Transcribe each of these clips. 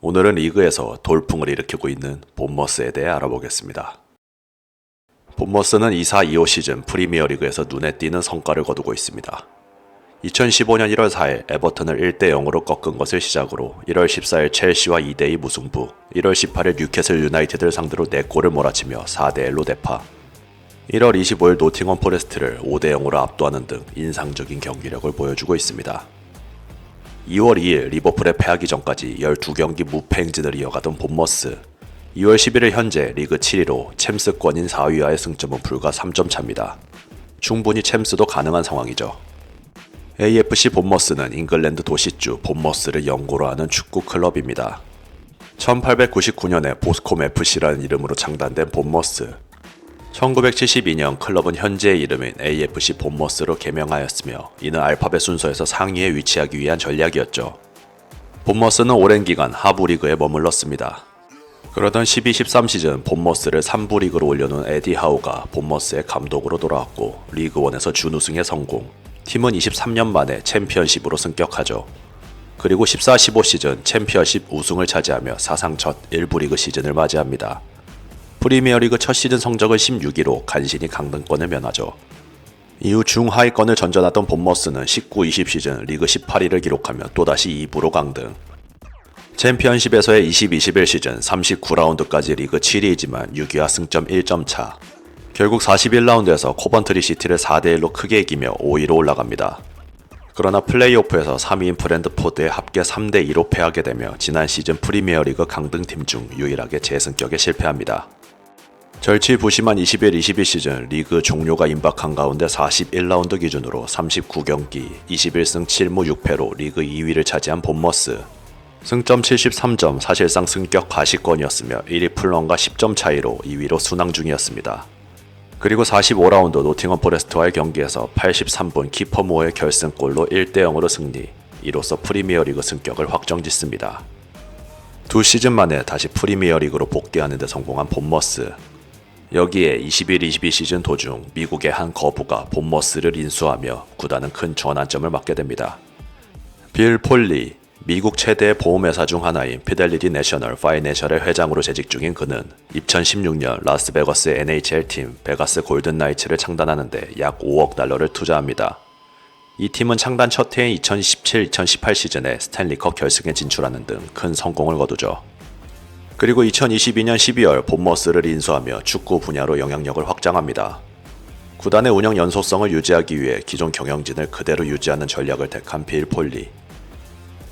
오늘은 리그에서 돌풍을 일으키고 있는 본머스에 대해 알아보겠습니다. 본머스는 24-25 시즌 프리미어리그에서 눈에 띄는 성과를 거두고 있습니다. 2015년 1월 4일 에버턴을 1대 0으로 꺾은 것을 시작으로 1월 14일 첼시와 2대 2 무승부, 1월 18일 뉴캐슬 유나이티드를 상대로 4골을 몰아치며 4대 1로 대파, 1월 25일 노팅엄 포레스트를 5대 0으로 압도하는 등 인상적인 경기력을 보여주고 있습니다. 2월 2일 리버풀에 패하기 전까지 12경기 무패 행진을 이어가던 본머스. 2월 11일 현재 리그 7위로 챔스권인 4위와의 승점은 불과 3점 차입니다. 충분히 챔스도 가능한 상황이죠. AFC 본머스는 잉글랜드 도시주 본머스를 연고로 하는 축구 클럽입니다. 1899년에 보스콤 FC라는 이름으로 창단된 본머스. 1972년 클럽은 현재의 이름인 AFC 본머스로 개명하였으며 이는 알파벳 순서에서 상위에 위치하기 위한 전략이었죠. 본머스는 오랜 기간 하부 리그에 머물렀습니다. 그러던 12-13 시즌 본머스를 3부 리그로 올려놓은 에디 하우가 본머스의 감독으로 돌아왔고 리그1에서 준우승에 성공. 팀은 23년 만에 챔피언십으로 승격하죠. 그리고 14-15 시즌 챔피언십 우승을 차지하며 사상 첫 1부 리그 시즌을 맞이합니다. 프리미어리그 첫 시즌 성적을 16위로 간신히 강등권을 면하죠. 이후 중하위권을 전전하던 본머스는 19-20 시즌 리그 18위를 기록하며 또다시 2부로 강등. 챔피언십에서의 20-21 시즌 39라운드까지 리그 7위이지만 6위와 승점 1점 차. 결국 41라운드에서 코번트리 시티를 4대1로 크게 이기며 5위로 올라갑니다. 그러나 플레이오프에서 3위인 브랜드포드에 합계 3대2로 패하게 되며 지난 시즌 프리미어리그 강등팀 중 유일하게 재승격에 실패합니다. 절치 부심한 21-22 시즌 리그 종료가 임박한 가운데 41라운드 기준으로 39경기 21승 7무 6패로 리그 2위를 차지한 본머스. 승점 73점 사실상 승격 과시권이었으며 1위 풀런과 10점 차이로 2위로 순항 중이었습니다. 그리고 45라운드 노팅엄 포레스트와의 경기에서 83분 키퍼 모의 결승골로 1대 0으로 승리. 이로써 프리미어리그 승격을 확정짓습니다. 두 시즌 만에 다시 프리미어리그로 복귀하는 데 성공한 본머스. 여기에 21-22 시즌 도중 미국의 한 거부가 본머스를 인수하며 구단은 큰 전환점을 맞게 됩니다. 빌 폴리, 미국 최대의 보험회사 중 하나인 피델리티 내셔널 파이내셜의 회장으로 재직 중인 그는 2016년 라스베거스 NHL 팀 베가스 골든 나이츠를 창단하는데 약 5억 달러를 투자합니다. 이 팀은 창단 첫 해인 2017-2018 시즌에 스탠리컵 결승에 진출하는 등 큰 성공을 거두죠. 그리고 2022년 12월 본머스를 인수하며 축구 분야로 영향력을 확장합니다. 구단의 운영 연소성을 유지하기 위해 기존 경영진을 그대로 유지하는 전략을 택한 빌 폴리.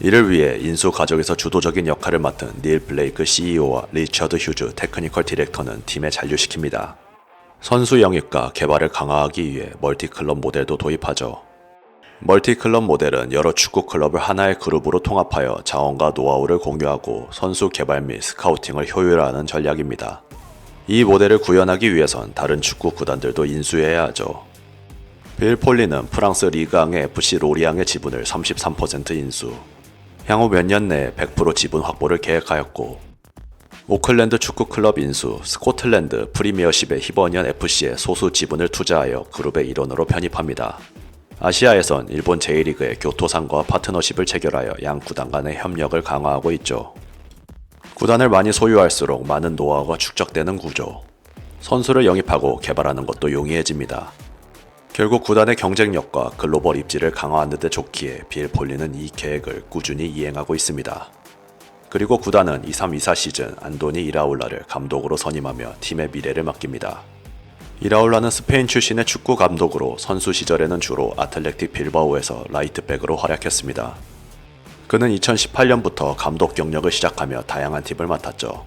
이를 위해 인수 가족에서 주도적인 역할을 맡은 닐 블레이크 CEO와 리처드 휴즈 테크니컬 디렉터는 팀에 잔류시킵니다. 선수 영입과 개발을 강화하기 위해 멀티클럽 모델도 도입하죠. 멀티클럽 모델은 여러 축구 클럽을 하나의 그룹으로 통합하여 자원과 노하우를 공유하고 선수 개발 및 스카우팅을 효율화하는 전략입니다. 이 모델을 구현하기 위해선 다른 축구 구단들도 인수해야 하죠. 빌 폴리는 프랑스 리그앙의 FC 로리앙의 지분을 33% 인수, 향후 몇 년 내에 100% 지분 확보를 계획하였고, 오클랜드 축구 클럽 인수, 스코틀랜드 프리미어십의 히버니언 FC에 소수 지분을 투자하여 그룹의 일원으로 편입합니다. 아시아에선 일본 제1리그의 교토상과 파트너십을 체결하여 양 구단 간의 협력을 강화하고 있죠. 구단을 많이 소유할수록 많은 노하우가 축적되는 구조. 선수를 영입하고 개발하는 것도 용이해집니다. 결국 구단의 경쟁력과 글로벌 입지를 강화하는 데 좋기에 빌 폴리는 이 계획을 꾸준히 이행하고 있습니다. 그리고 구단은 23-24 시즌 안도니 이라울라를 감독으로 선임하며 팀의 미래를 맡깁니다. 이라울라는 스페인 출신의 축구 감독으로 선수 시절에는 주로 아틀레틱 빌바오에서 라이트백으로 활약했습니다. 그는 2018년부터 감독 경력을 시작하며 다양한 팀을 맡았죠.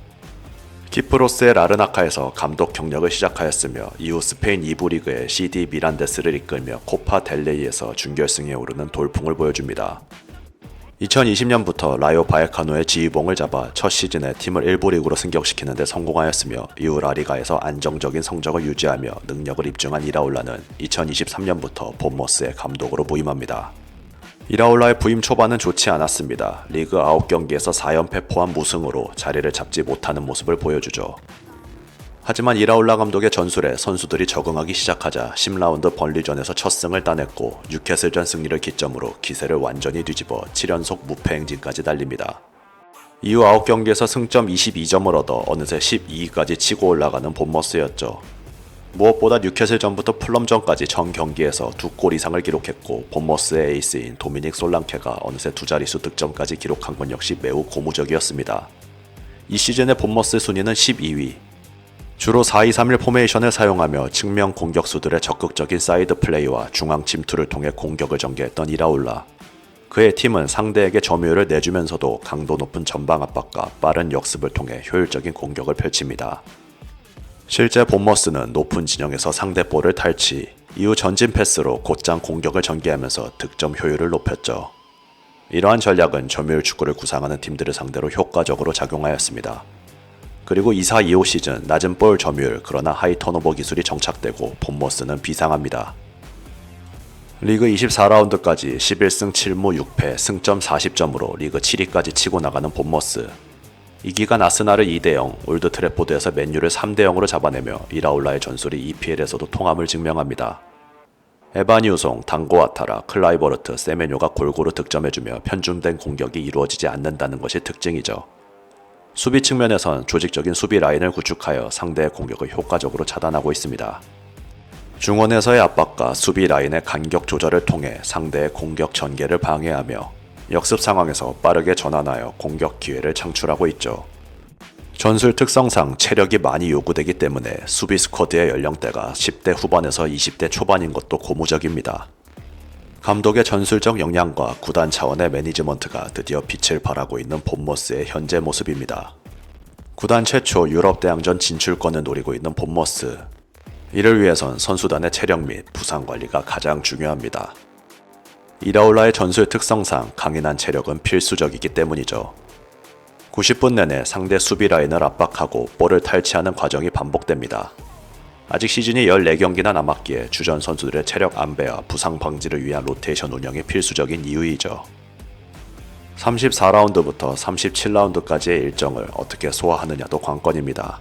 키프로스의 라르나카에서 감독 경력을 시작하였으며 이후 스페인 2부 리그의 CD 미란데스를 이끌며 코파 델레이에서 준결승에 오르는 돌풍을 보여줍니다. 2020년부터 라이오 바에카노의 지휘봉을 잡아 첫 시즌에 팀을 1부 리그로 승격시키는 데 성공하였으며 이후 라리가에서 안정적인 성적을 유지하며 능력을 입증한 이라올라는 2023년부터 본머스의 감독으로 부임합니다. 이라올라의 부임 초반은 좋지 않았습니다. 리그 9경기에서 4연패 포함 무승으로 자리를 잡지 못하는 모습을 보여주죠. 하지만 이라올라 감독의 전술에 선수들이 적응하기 시작하자 10라운드 번리전에서 첫 승을 따냈고 뉴캐슬전 승리를 기점으로 기세를 완전히 뒤집어 7연속 무패 행진까지 달립니다. 이후 9경기에서 승점 22점을 얻어 어느새 12위까지 치고 올라가는 본머스였죠. 무엇보다 뉴캐슬전부터 플럼전까지 전 경기에서 두 골 이상을 기록했고 본머스의 에이스인 도미닉 솔랑케가 어느새 두 자릿수 득점까지 기록한 건 역시 매우 고무적이었습니다. 이 시즌의 본머스 순위는 12위. 주로 4-2-3-1 포메이션을 사용하며 측면 공격수들의 적극적인 사이드 플레이와 중앙 침투를 통해 공격을 전개했던 이라울라. 그의 팀은 상대에게 점유율을 내주면서도 강도 높은 전방 압박과 빠른 역습을 통해 효율적인 공격을 펼칩니다. 실제 본머스는 높은 진영에서 상대 볼을 탈취, 이후 전진 패스로 곧장 공격을 전개하면서 득점 효율을 높였죠. 이러한 전략은 점유율 축구를 구상하는 팀들을 상대로 효과적으로 작용하였습니다. 그리고 24-25 시즌 낮은 볼 점유율 그러나 하이 턴오버 기술이 정착되고 본머스는 비상합니다. 리그 24라운드까지 11승 7무 6패 승점 40점으로 리그 7위까지 치고 나가는 본머스. 이 기간 아스날을 2대0, 올드 트래포드에서 맨유를 3대0으로 잡아내며 이라울라의 전술이 EPL에서도 통함을 증명합니다. 에바니 우송, 당고 아타라, 클라이버르트, 세메뇨가 골고루 득점해주며 편중된 공격이 이루어지지 않는다는 것이 특징이죠. 수비 측면에선 조직적인 수비 라인을 구축하여 상대의 공격을 효과적으로 차단하고 있습니다. 중원에서의 압박과 수비 라인의 간격 조절을 통해 상대의 공격 전개를 방해하며 역습 상황에서 빠르게 전환하여 공격 기회를 창출하고 있죠. 전술 특성상 체력이 많이 요구되기 때문에 수비 스쿼드의 연령대가 10대 후반에서 20대 초반인 것도 고무적입니다. 감독의 전술적 역량과 구단 차원의 매니지먼트가 드디어 빛을 발하고 있는 본머스의 현재 모습입니다. 구단 최초 유럽 대항전 진출권을 노리고 있는 본머스. 이를 위해선 선수단의 체력 및 부상 관리가 가장 중요합니다. 이라올라의 전술 특성상 강인한 체력은 필수적이기 때문이죠. 90분 내내 상대 수비 라인을 압박하고 볼을 탈취하는 과정이 반복됩니다. 아직 시즌이 14경기나 남았기에 주전 선수들의 체력 안배와 부상 방지를 위한 로테이션 운영이 필수적인 이유이죠. 34라운드부터 37라운드까지의 일정을 어떻게 소화하느냐도 관건입니다.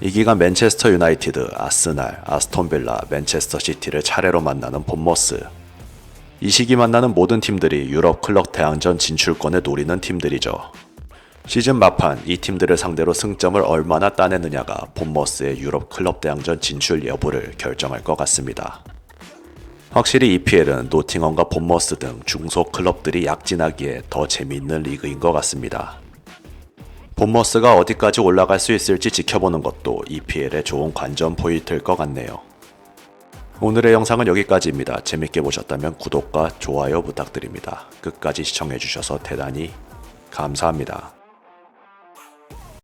이 기간 맨체스터 유나이티드, 아스날, 아스톤빌라, 맨체스터 시티를 차례로 만나는 본머스. 이 시기 만나는 모든 팀들이 유럽 클럽 대항전 진출권을 노리는 팀들이죠. 시즌 막판 이 팀들을 상대로 승점을 얼마나 따내느냐가 본머스의 유럽 클럽 대항전 진출 여부를 결정할 것 같습니다. 확실히 EPL은 노팅엄과 본머스 등 중소 클럽들이 약진하기에 더 재미있는 리그인 것 같습니다. 본머스가 어디까지 올라갈 수 있을지 지켜보는 것도 EPL의 좋은 관전 포인트일 것 같네요. 오늘의 영상은 여기까지입니다. 재밌게 보셨다면 구독과 좋아요 부탁드립니다. 끝까지 시청해주셔서 대단히 감사합니다.